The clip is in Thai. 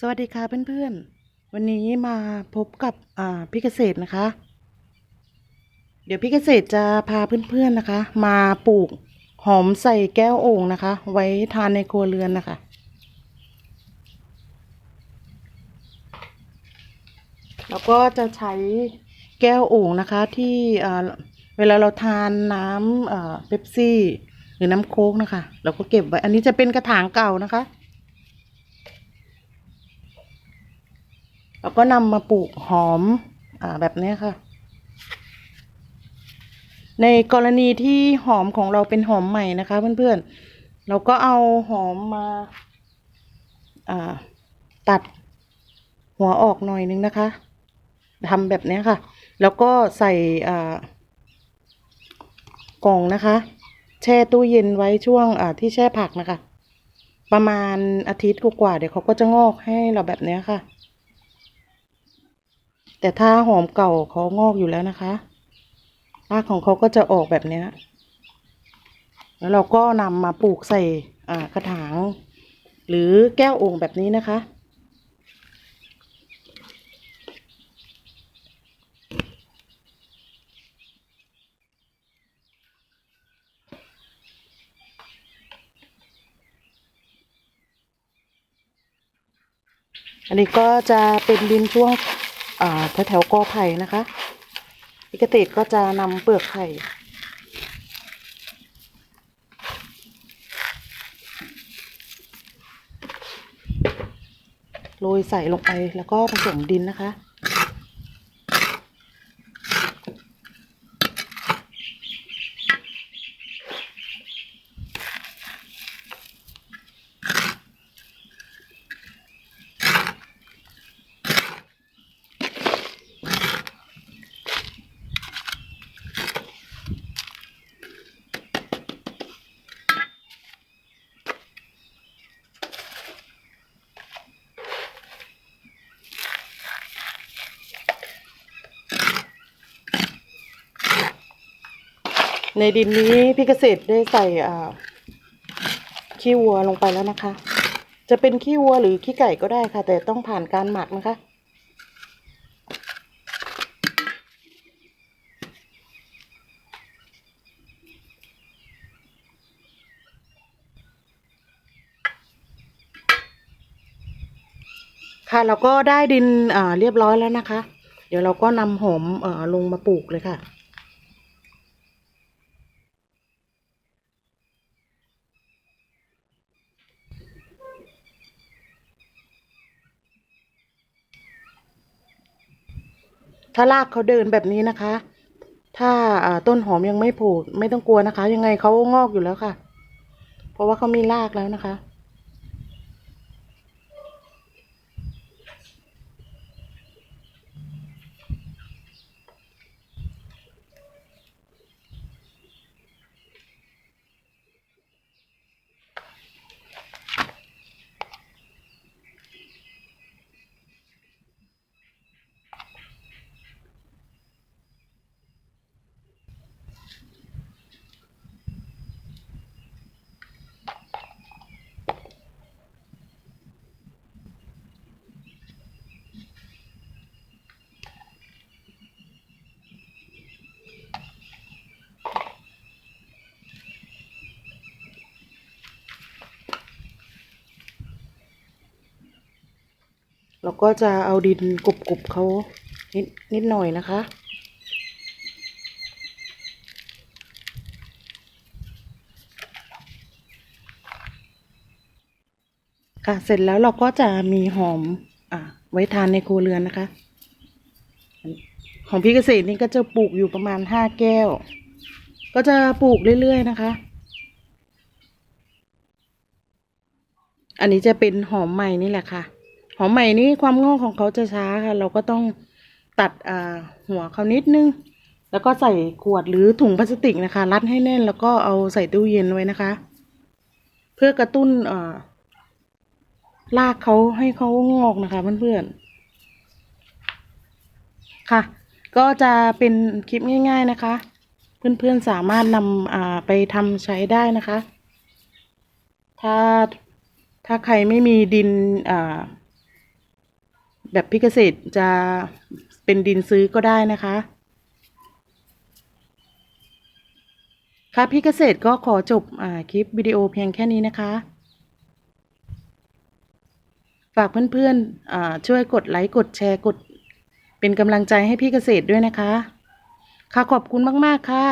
สวัสดีค่ะเพื่อนๆ วันนี้มาพบกับพี่เกษตรนะคะ เดี๋ยวพี่เกษตรจะพาเพื่อนๆนะคะ มาปลูกหอมใส่แก้วโอ่งนะคะ ไว้ทานในครัวเรือนนะคะ แล้วก็จะใช้แก้วโอ่งนะคะที่เวลาเราทานน้ำเป๊ปซี่ หรือน้ำโค้กนะคะเราก็เก็บไว้อันนี้จะเป็นกระถางเก่านะคะ แล้วก็นำมาปลูกหอมอ่าแบบนี้ค่ะ ในกรณีที่หอมของเราเป็นหอมใหม่นะคะ เพื่อนๆ เราก็เอาหอมมาอ่าตัดหัวออกหน่อยนึงนะคะทำแบบนี้ค่ะ แล้วก็ใส่อ่ากล่องนะคะ แช่ตู้เย็นไว้ช่วงอ่าที่แช่ผักนะคะ ประมาณอาทิตย์กว่าๆเดี๋ยวเขาก็จะงอกให้เราแบบนี้ค่ะ แต่ถ้าหอมเก่าเขางอกอยู่แล้วนะคะรากของเขาก็จะออกแบบเนี้ยแล้วเราก็นำมาปลูกใส่อ่ากระถาง หรือแก้วโอ่งแบบนี้นะคะ อันนี้ก็จะเป็นดินช่วง แถวแถวๆกอไผ่นะคะอิกติดก็จะนำเปลือกไผ่โรยใส่ลงไปแล้วก็ผสมดินนะคะ ในดินนี้พี่เกษตรได้ใส่ขี้วัวลงไปแล้วนะคะ จะเป็นขี้วัวหรือขี้ไก่ก็ได้ค่ะ แต่ต้องผ่านการหมักนะคะ ค่ะเราก็ได้ดินเรียบร้อยแล้วนะคะ เดี๋ยวเราก็นำหอมอลงมาปลูกเลยค่ะ ถ้ารากเขาเดินแบบนี้นะคะ ถ้าต้นหอมยังไม่ผูดไม่ต้องกลัวนะคะ ยังไงเขางอกอยู่แล้วค่ะ เพราะว่าเขามีรากแล้วนะคะ เราก็จะเอาดินกรุบๆเขานิดนิดหน่อยนะคะ ค่ะ เสร็จแล้วเราก็จะมีหอมอ่าไว้ทานในครัวเรือนนะคะ ของพี่เกษตรนี่ก็จะปลูกอยู่ประมาณห้าแก้ว ก็จะปลูกเรื่อยๆนะคะ อันนี้จะเป็นหอมใหม่นี่แหละค่ะ หอมใหม่นี่ความงอกของเขาจะช้าค่ะ เราก็ต้องตัดอ่าหัวเขานิดนึง แล้วก็ใส่ขวดหรือถุงพลาสติกนะคะ รัดให้แน่นแล้วก็เอาใส่ตู้เย็นไว้นะคะ เพื่อกระตุ้นอ่ารากเขาให้เขางอกนะคะเพื่อนๆค่ะ ก็จะเป็นคลิปง่าย ๆนะคะ เพื่อนๆสามารถนำอ่าไปทำใช้ได้นะคะ ถ้าถ้าใครไม่มีดินอ่า แบบพี่เกษตรจะเป็นดินซื้อก็ได้นะคะ ค่ะพี่เกษตรก็ขอจบอคลิปวิดีโอเพียงแค่นี้นะคะ ฝากเพื่อนๆช่วยกดไลค์กดแชร์กดเป็นกำลังใจให้พี่เกษตรด้วยนะคะ ค่ะขอบคุณมาก ๆ ค่ะ